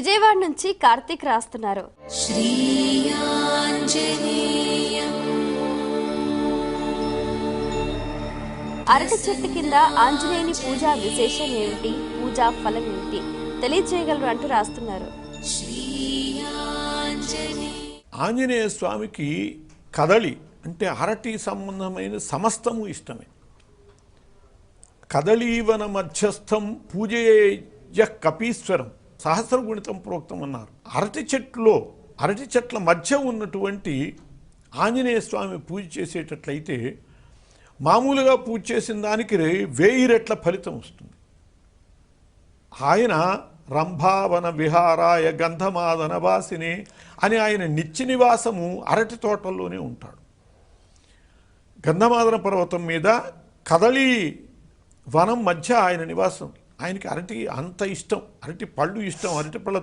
విజయవాడ నుంచి కార్తీక్ రాస్తున్నారు. అరటి చెట్టు కింద ఆంజనేయుని పూజా విశేషం ఏమిటి? పూజా ఫలం ఏమిటి? తెలియజేయగలరు అంటూ రాస్తున్నారు. ఆంజనేయ స్వామికి కదలి అంటే అరటి సంబంధమైన సమస్తము ఇష్టమే. కదళీవన మధ్యస్థం పూజయ కపీశ్వరం. సహస్ర గుణితం ప్రోక్తం అన్నారు. అరటి చెట్లో అరటి చెట్ల మధ్య ఉన్నటువంటి ఆంజనేయ స్వామి పూజ చేసేటట్లయితే మామూలుగా పూజ చేసిన దానికి వేయి రెట్ల ఫలితం వస్తుంది. ఆయన రంభావన విహారాయ గంధమాదన వాసిని అని ఆయన నిత్య నివాసము అరటి తోటల్లోనే ఉంటాడు. గంధమాదన పర్వతం మీద కదలి వనం మధ్య ఆయన నివాసం. ఆయనకి అరటి అంత ఇష్టం అరటి పళ్ళు ఇష్టం అరటి పళ్ళతో